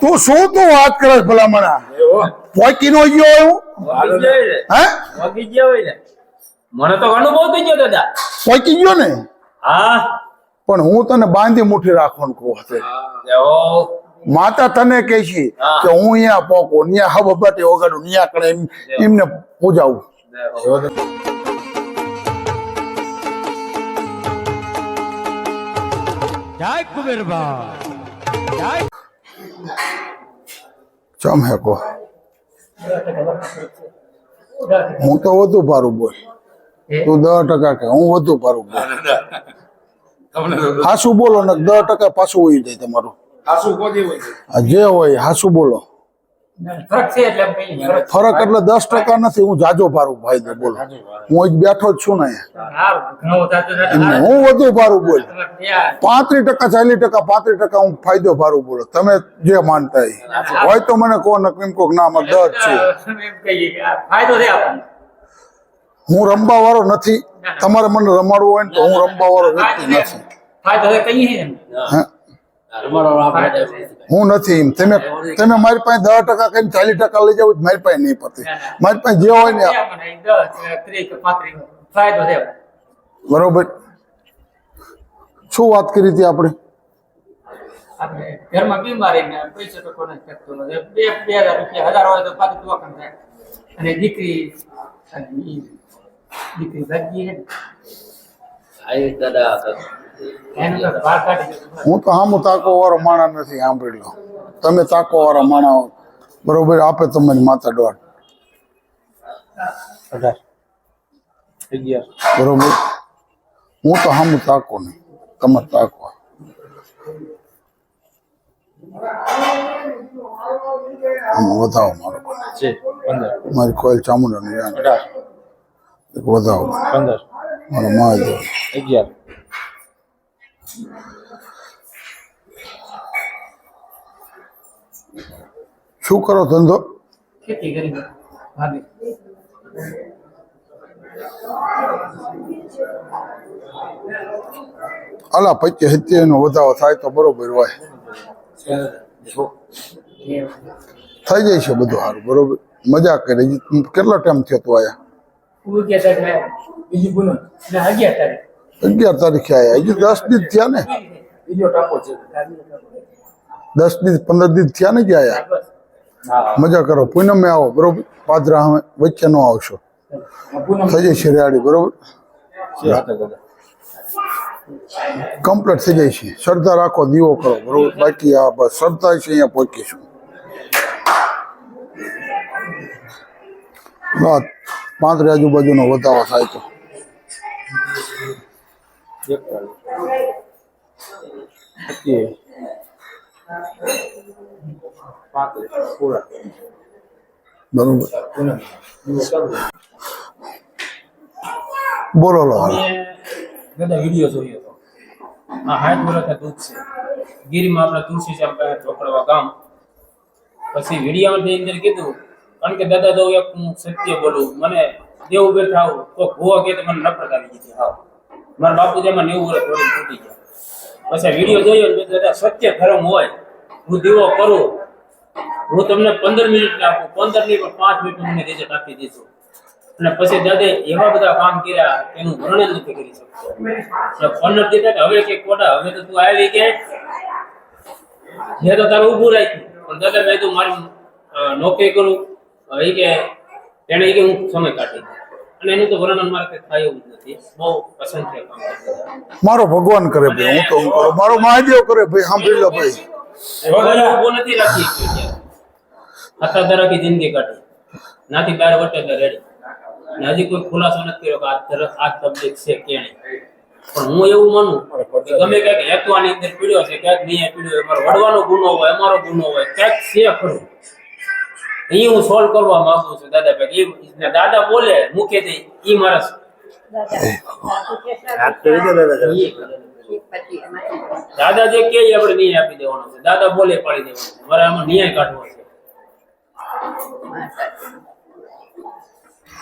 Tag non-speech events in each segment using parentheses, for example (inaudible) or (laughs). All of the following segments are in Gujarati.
તું શું તું વાત કરે ભલામણા? પોકી નો ગયો ને. હે? વાગી ગયો હોય ને. મને તો અનુભવ થઈ ગયો દાદા પોકી ગયો ને? હા. પણ હું તને બાંધી મુઠ્ઠી રાખવાનું કહું હતો માતા તને કહે છે કે હું અહીંયા પોકો અહીંયા બટે વગાડું અહીંયા કણે એમ- એમને પૂજાવું. જય કુબેરબા જય ચમ હે કો? હું તો વધુ ભારું બોલ. તું દસ ટકા કે હું વધુ ભારું બોલ. હાસુ બોલો ને દસ ટકા પાછું હોય જાય તમારું. જે હોય હાસુ બોલો. ફરક એટલે દસ ટકા નથી. હું જાજો ભારું ભાઈ બોલો. હું બેઠો જ છું ને હું વધુ ભારું બોલ. પાંત્રીસ ટકા ચાલીસ ટકા પાંત્રીસ ટકા હું ફાયદો ભારું બોલો. તમે જે માનતા હોય તો મને કહો ને કોક ના અમારે દસ છે. હું રમવા વાળો નથી તમારે મને રમાડવું હોય ને તો હું રમવા વાળો વ્યક્તિ નથી. ફાયદો કહીએ. હે? હું. નથી એમ. તમે તમે મારી પાસે દસ ટકા કઈ ચાલીસ ટકા લઈ જાવ મારી પાસે નહીં પતે. મારી પાસે જે હોય ને બરોબર. શું વાત કરી હતી આપણે? ઘરમાં બીમારી ને પૈસા તો કોને શકતો નથી. બે બે હજાર રૂપિયા હજાર હોય તો પાછું દવાખાનું થાય અને દીકરી દીકરી ભાગી ને. એનું તો બહાર કાઢી દીધું. હું તો આમ તાકો વાળો માણસ નથી સાંભળી લો તમે તાકો વાળા માણસ હો. બરોબર આપે તમારી માતા દોઢ બરોબર? હું તો હામું તાકો નહીં. તમે તાકો. આમાં વધાવો મારો મારી કોઈલ ચામુંડાની જાણ એક વધાવો. મારો મહાદેવ શું કરો ધંધો? ખેતી કરી અલા પચીસ સિત્તેર નો વધારો થાય તો બરોબર હોય. થઈ જાય છે બધું સારું બરોબર. મજા કરે. કેટલો ટાઈમ થયો તું આયા? અગિયાર તારીખે આવ્યા હજી દસ દિવસ થયા ને? દસ દિવસ પંદર દિવસ થયા ને ગયા આયા? મજા કરો. પૂનમે આવો બરોબર? પાદરા અમે વચ્ચે નો આવશો. થઈ જાય શિયાળી બરોબર? કમ્પ્લીટ થઈ જાય છે. શ્રદ્ધા રાખો દીવો કરો બરોબર? બાકી આ બસ શ્રદ્ધા છે અહીંયા પહોંચીશું. પાંત્રી આજુબાજુનો વધારો થાય તો. બરોબર બોલો. લો દાદા, વીડિયો જોયો હતો આ હાથ વર્ષ દૂધ છે. ગીરમાં આપણે તુલસી છે પાસે ચોકડવા ગામ. પછી વિડીયામાં અંદર કીધું, કારણ કે દાદા તો એક હું સત્ય બોલું, મને દેવ બેઠા થાવ, તો ભૂવા કે મને નફરત આવી ગઈ હાવ. મારા બાપુ જેમાં નેવું વર્ષ થોડી તૂટી ગયા. પછી વીડિયો જોયો ને મેં સત્ય ધર્મ હોય, હું દીવો કરું, હું તમને પંદર મિનિટ આપું, પંદર નહીં, પણ પાંચ મિનિટ મને રિઝલ્ટ આપી દીધું અને પછી દાદે એવા બધા કામ કર્યા, એનું વર્ણન નથી કરી શકતો. પંદર દીધા હવે કે કોટા હવે તો તું આવી કે. મેં તો તારું ઊભું રાખ્યું. પણ દાદા મેં તું મારી નોકરી કરું. હવે કે તેને કે હું સમય કાઢી. અને એનું તો વર્ણન મારે થાય એવું નથી. બહુ અસંખ્ય કામ મારો ભગવાન કરે ભાઈ હું તો હું કરું. મારો મહાદેવ કરે ભાઈ સાંભળી લો ભાઈ. ભગવાન નથી રાખી. આખા દરાકી જિંદગી કાઢી. નાથી બાર વટે તો રેડી. હજી કોઈ ખુલાસો નથી કર્યો કે આ તરફ આ તબલીગ છે કેણી. પણ હું એવું માનું કે ગમે ક્યાંક હેતવાની અંદર પીડ્યો છે ક્યાંક નહીં પીડ્યો વડવાનો ગુનો હોય અમારો ગુનો હોય ક્યાંક છે ખરું. એ હું સોલ્વ કરવા માંગુ છું દાદા ભાઈ. ઈ ને દાદા બોલે મૂકે તે ઈ મારા ઈ દાદા જે કે ઈ આપણે ન્યાય આપી દેવાનો છે. દાદા બોલે પાડી દેવાનો છે. મારે આમાં ન્યાય કાઢવો છે.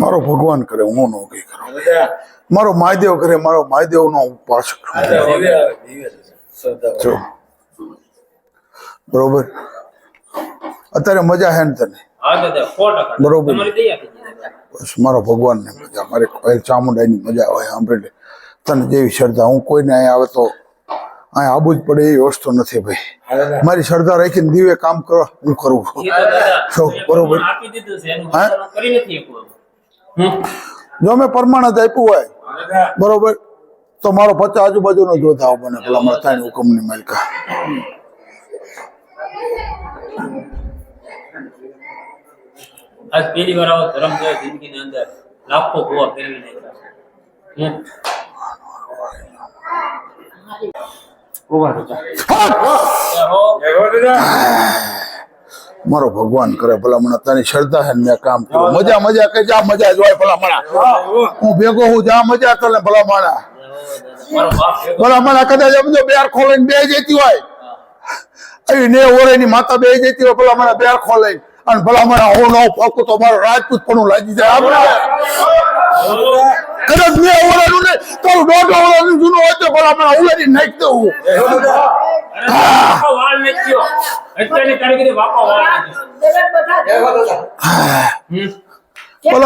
મારો ભગવાન કરે હું નો કઈ કરું. મારો મહાદેવ કરે મારો મહાદેવ નો ઉપાસક છું. જો. બરોબર? અત્યારે મજા હે ને તને? હા દાદા સો ટકા બરોબર. બસ મારો ભગવાનને મજા મારે ચામુંડા ચામુંડાની મજા હોય સાંભળે તને જેવી શ્રદ્ધા હું કોઈને અહીંયા આવે તો અહીંયા આબુ જ પડે એવી વસ્તુ નથી ભાઈ મારી શ્રદ્ધા રાખીને દીવે કામ કરો હું કરું છું બરોબર. પ્રમાણ આપી દીધું છે એનું હા? વર્તન કરી નથી શકવું. હમ. જો મેં પરમાણત આપ્યું હોય બરોબર તો મારો પચાસ આજુબાજુનો જોતા મને પેલા મારા તાણી હુકમની માલિકા આજ પહેલી વાર આવો ધર્મ જોયો જિંદગીની અંદર. લાખો કુવા ફેરવી નાખ્યા. મારો ભગવાન કરે ભલા મને તારી શ્રદ્ધા હે ને મેં કામ કર્યું. મજા મજા કે જા મજા જ હોય ભલા મણા. હું ભેગો હું જા મજા કરે ભલા માણા. મારો બાપ ભેગો. ભલા માણા કદાચ સમજો જો બેર ખોલાઈને બે જતી હોય. અહીં ને ઓરેની માતા બે જતી હોય ભલા માણા બેર ખોલાઈ અને ભલા માણા હું ન ફકું તો મારો રાજપૂત પણ લાગી જાય. આપણે કદાચ મેં ઓરેનું ને તારું દોઢ ઓરેનું જૂનું હોય તો ભલા માણા ઉલેરી નાખી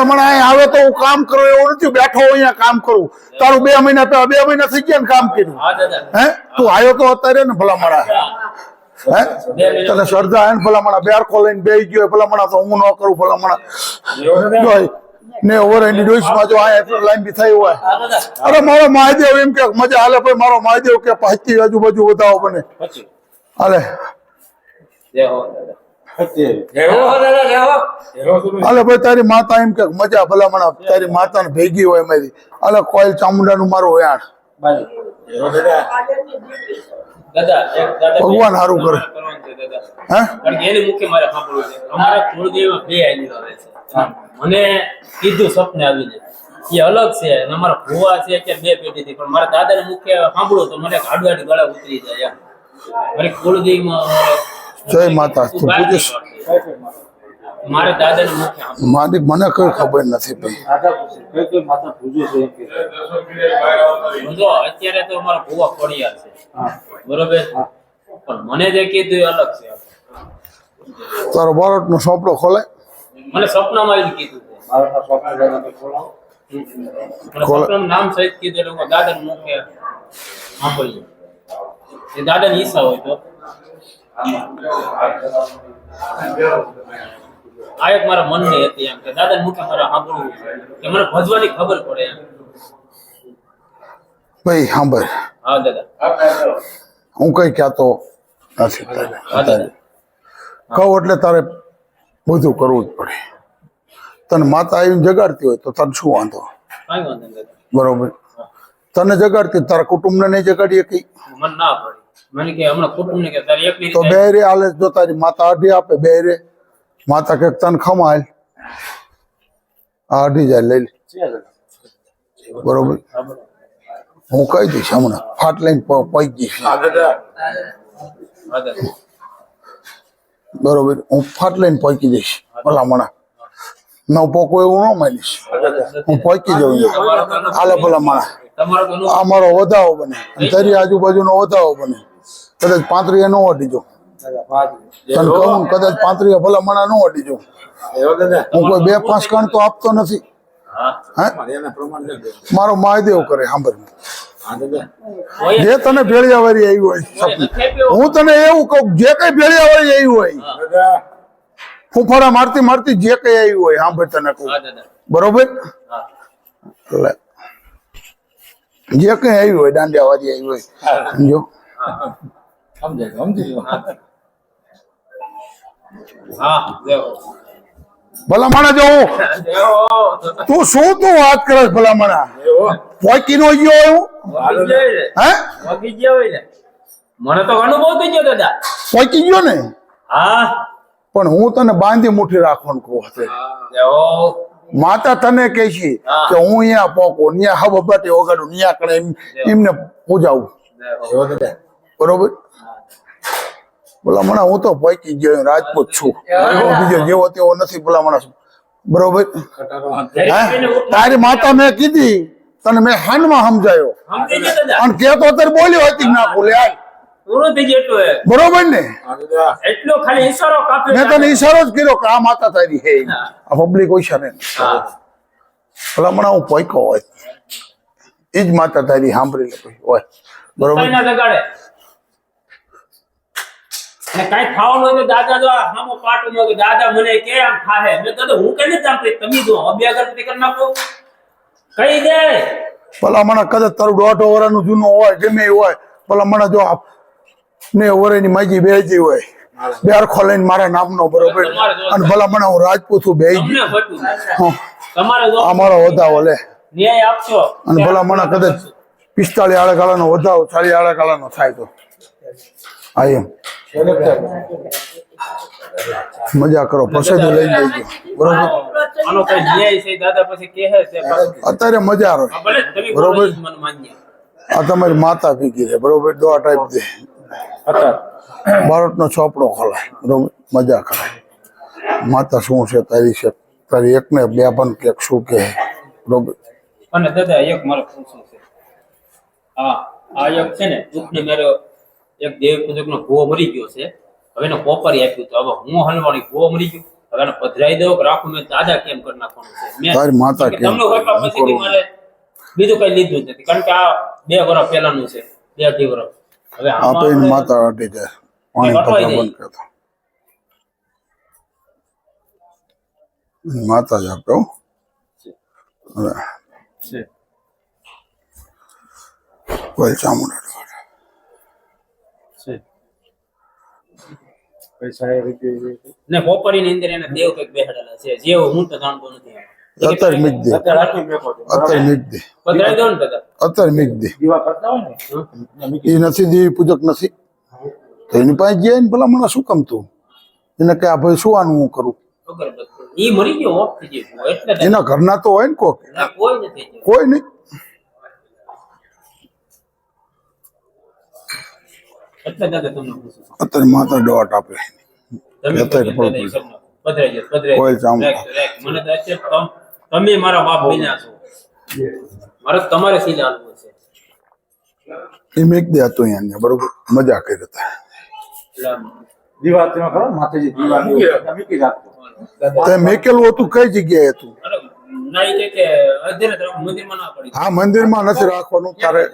મને અહીં આવે તો હું કામ કરું એવું નથી બેઠો અહીંયા કામ કરું. તારું બે મહિના પહેલા બે મહિના થઈ ગયા ને કામ કર્યું. હે તું આવ્યો તો અત્યારે ને ભલા હે. તને શ્રદ્ધા હે ને ભલા માણા બેર ખોલાઈને બે ગયો ભલા માણા તો હું ન કરું ભલા માણા જોઈ ને ઓવર એની ડોઈસમાં જો આ લાઈન બી થઈ હોય. અરે મારો મહાદેવ એમ કે મજા હાલે ભાઈ મારો મહાદેવ કે પાછી આજુબાજુ વધાવો બને. પછી હાલે. ભાઈ તારી માતા એમ કે મજા ભલા માણા તારી માતાને ભેગી હોય મારી. અલે કોઈલ ચામુંડાનું મારું હોય દાદા એક દાદા ભગવાન સારું કરે. કરવાનું છે દાદા. હે? કારણ કે એની મુખ્ય મારે સાંભળવું છે. અમારા કુળદેવ બે આલી આવે છે. મને કીધું સપને જાય. એ અલગ છે અમારા ભુવા છે કે બે પેઢી થી પણ મારા દાદા ને મુખ્ય સાંભળો તો મને આડું આડી ગળા ઉતરી જાય એમ. મારી કુળદેવીમાં માં જય માતા. મારે દાદાને મારી મને કઈ ખબર નથી ભાઈ. જો અત્યારે તો અમારા ભૂવા ફળિયા છે. બરોબર? પણ મને જે કીધું એ અલગ છે. તારો બાળક નો સોપડો ખોલે. મને સપનામાં એવું કીધું સપનામાં નામ સહિત કીધું દાદાને મુખે સાંભળ્યું એ દાદાની ઈચ્છા હોય તો. આ એક મારા મનની હતી એમ કે દાદા મુખે મારા સાંભળવું કે મને ભજવાની ખબર પડે એમ. ભાઈ સાંભળ. હા દાદા. હું કઈ કહેતો નથી કહું એટલે તારે બધું કરવું જ પડે. તને માતા આવીને જગાડતી હોય તો તને શું વાંધો? બરોબર. તને જગાડતી તારા કુટુંબને નહીં જગાડીએ કઈ? મને ના પડે. મને કે હમણાં કુટુંબને કે તારી એકલી તો બે રે હાલે જો તારી માતા અઢી આપે બે રે. માતા કે તન ખમાલ. આ જાય લઈ લે. બરોબર. હું કહી દઈશ હમણાં. ફાટ લઈને પ- જઈશ બરોબર. હું ફાટ લઈને પહોંચી જઈશ ભલામણા ન પોકો એવું ન માનીશ. હું પહોંચી જઉં હાલે ભલામણા અમારો વધાવો બને. તારી આજુબાજુનો વધાવો બને. કદાચ પાંત્રી નો અઢી જો. તને કહું કદાચ પાંત્રીસ પાંત્રીએ ભલામણા ન અડી જો હું કોઈ બે પાંચ કણ તો આપતો નથી. મારો મહાદેવ કરે સાંભળ જે. તને ભેળિયાવાળી આવી હોય. હું તને એવું કહું જે કઈ ભેળિયાવાળી આવી હોય ફૂફાડા મારતી મારતી જે કઈ આવી હોય સાંભળ તને કહું. બરોબર? એટલે જે કઈ આવી હોય દાંડિયા વાળી આવી હોય સમજો? હા. દેવો ભલામણા જવું (laughs) તું શું તું વાત કરે ભલામણા? પોકી નો ગયો એવું? હે? પોકી ગયો હોય ને. મને તો અનુભવ થઈ ગયો દાદા પોકી ગયો ને? હા. પણ હું તને બાંધી મુઠ્ઠી રાખવાનું કહું હતું માતા તને કે છે કે હું અહીંયા પોકો ન્યા હબ બટે વગાડું ન્યા કણે એમ એમને પૂજાવું. બરોબર? ભલામણા હું તો પોકી ગયો રાજપૂત છું. બીજો જેવો તેવો નથી ભલામણા છું બરોબર? તારી માતા મેં કીધી તને મેં હાનમાં સમજાયો. અને કે તો અત્યારે બોલ્યો હતી ના બોલે હાલ. પૂરું થઈ ગયું એટલું હે. બરોબર ને? એટલો ખાલી ઈશારો કાપ્યો મેં તને ઈશારો જ કર્યો કે આ માતા તારી હે આ પબ્લિક ને હા. હું પોઈકો હોય. એ જ માતા તારી સાંભળી લે હોય. બરોબર? ના અને ખાવાનું હોય તો દાદા જો આ સામો પાટો કે દાદા મને કે આમ ખાહે. મેં તો હું કઈ નથી કરી તમે જો હવે અગરબત્તી કરી નાખો. કઈ દે. ભલામણ કદાચ તારું દોઢ વર્ષનું જૂનું હોય ગમે હોય ભલામણ જો ને ઓરેની માજી બેજી હોય. બેર ખોલાઈને મારા નામનો બરોબર અને ભલામણ હું રાજપૂત છું બે અમારો વધાવો લે. ન્યાય આપશો. અને ભલામણ કદાચ પિસ્તાળી આળે ગાળાનો વધાવો ચાલી આળે ગાળાનો થાય તો. હા એમ મજા કરો પ્રસાદી લઈ જજો બરોબર? આનો કઈ ન્યાય છે દાદા પછી કહે છે અત્યારે મજા આવે. બરોબર. આ તમારી માતા ભીગી છે બરોબર? દોવા ટાઈપ દે. બાળકનો ચોપડો ખોલાય બરોબર? મજા કરાય. માતા શું છે તારી છે તારી એકને બે પણ કે શું કે બરોબર? અને દાદા એક મારે પૂછવું છે. હા આ એક છે ને દુઃખને મેરો એક દેવ પૂજક નો ભૂવો મરી ગયો છે. હવે એને કોપરી આપ્યું તો હવે હું હલવાણી ભૂવો મરી ગયો. હવે એને પધરાઈ દઉં કે રાખું મેં દાદા કેમ કરી નાખવાનું છે? મેં માતા તમને હોય કરે? મારે બીજું કઈ લીધું જ નથી. કારણ કે આ બે વર્ષ પહેલાનું છે. બે અઢી વર્ષ હવે આ તો એની માતા અટી જાય પાણી બંધ કરતા માતા જ આપે હો. હવે. કોઈ ચામુંડા ને કોપરીની અંદર એને દેવ કંઈક બેસાડેલા છે. જેવું હું તો જાણતો નથી અત્યારે મીક દે અત્યારે મીક દે પધરાઈ દો ને દાદા અત્યારે મીક દે એ નથી દેવી પૂજક નથી. તો એની પાસે ગયા ને ભલા મને શું કામ તું એને કે આ ભાઈ શું આનું હું કરું? અગરબત્તી ઈ મરી ગયો ઓફ થઈ ગયો. એટલે દાદા. એના ઘરના તો હોય ને કોક. કોઈ નથી કોઈ નહીં એટલે દાદા તમને પૂછું છું. અત્યારે માત્ર દોટ આપે. અત્યારે કોઈ. મને તો તમે મારા બાપ બન્યા છો. મારે તમારે સીધે છે. દે હતું અહીંયા બરોબર? મજા કરી હતા. મૂકી રાખતો તે મેકેલું હતું કઈ જગ્યાએ હતું? તરફ મંદિરમાં ના પડી. આ મંદિરમાં નથી રાખવાનું તારે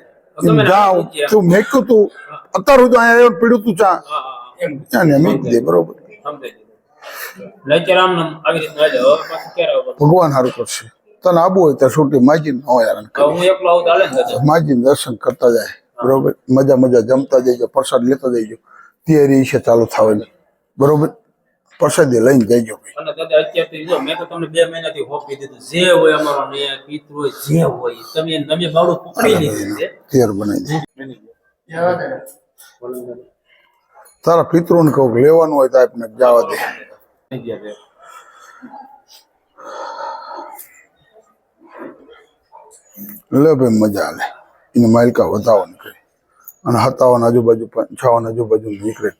તું મેક્યું તું? અત્યાર સુધી અહીંયા પીડ્યું તું ચા. ત્યાં ને દે બરોબર? ભગવાન સારું કરશે. તને આબુ હોય ત્યાં છૂટી માજી ન હોય? માજી દર્શન કરતા જાય. બરોબર? મજા મજા જમતા જઈજો પ્રસાદ લેતા જઈજો. તૈયારી છે ચાલુ થવાની બરોબર? પ્રસાદી લઈને જઈજો ભાઈ. અને દાદા અત્યારથી જો મેં તો તમને બે મહિનાથી હોપી દીધું. જે હોય અમારો ને પિતૃ જે હોય તમે તમે બાવડું પકડી લીધું છે. બનાવી દે. તારા પિતૃને કહું લેવાનું હોય તો આપને જવા દે. લે ભાઈ મજા આલે એને માલિકા વધાવો નીકળે. અને હતાવન આજુબાજુ પંચાવન આજુબાજુ નીકળે.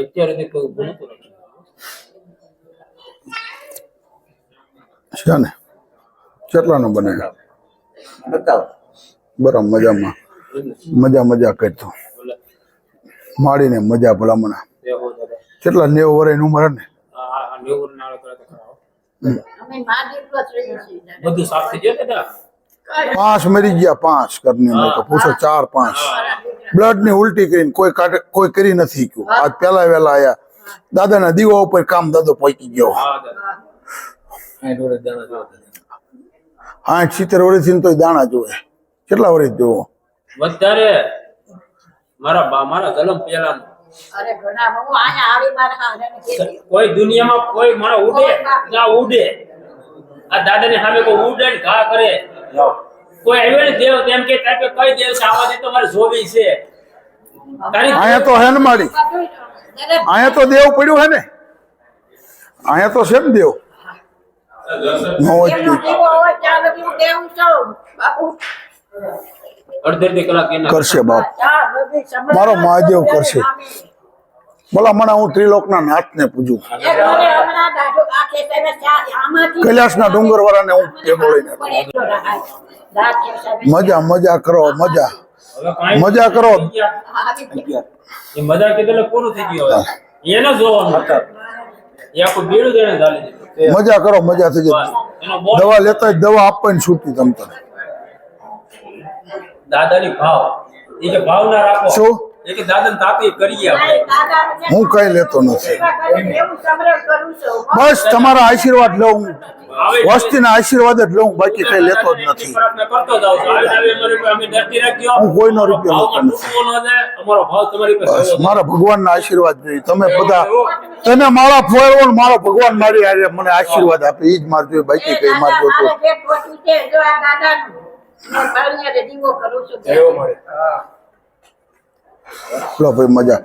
અત્યારે છે ને કેટલાનો બને? બરાબર મજામાં. મજા મજા કરતો માડીને મજા ભલામણા. કેટલા નેવું વર્ષની ઉંમર ને? પાંચ મરી ગયા પાંચ ઘરની અંદર. તો પૂછો ચાર પાંચ. બ્લડની ઉલટી કરીને કોઈ કાઢે કોઈ કરી નથી ગયું. આજ પેલા વેલા આયા. દાદાના દીવા ઉપર કામ દાદો પહોંચી ગયો. હા દાદા. આઠ સિત્તેર વર્ષથી તો દાણા જોવે. કેટલા વર્ષ જોવો? વધારે. મારા બા મારા જન્મ પહેલાનું. અરે ઘણા હું આયા આવી મારા હારાને કહેતી. કોઈ દુનિયામાં કોઈ મારા ઉડે? ના ઉડે. આ દાદા ને સામે કોઈ ઉડે ને ઘા કરે? કોઈ આવ્યો ને દેવ તેમ કે તારે કઈ દેવ છે? આવા તો મારે જોવી છે. તારી અહીંયા તો હે ને મારી. અહીંયા તો દેવ પડ્યું હે ને. અહીંયા તો છે ને દેવ. કરશે બાપ. મારો ના મહાદેવ કરશે. હું ત્રિલોકના નાથને પૂજું. કૈલાસના ડુંગર વાળાને હું ભેગો લઈને મજા મજા કરો મજા. મજા કરો. મજા કીધું પૂરું થઈ ગયું એને જોવાનું મજા કરો મજા થઈ જાય. દવા લેતા દવા આપવાની છૂટી તમ તને. દાદાની ભાવ. એ ભાવ ના રાખો. શું? એ કે તાપી કરીએ આપણે. હું કઈ લેતો નથી. બસ તમારા આશીર્વાદ લઉં વસ્તીના આશીર્વાદ જ લઉં બાકી કઈ લેતો જ નથી. હું કોઈનો રૂપિયો લેતો નથી. મારા ભગવાનના આશીર્વાદ જોઈએ. તમે બધા તમે મારા ફોરવો મારો ભગવાન મારી આરે મને આશીર્વાદ આપે. એ જ માર જોઈએ બાકી કઈ માર દાદા, લો ભાઈ મજા.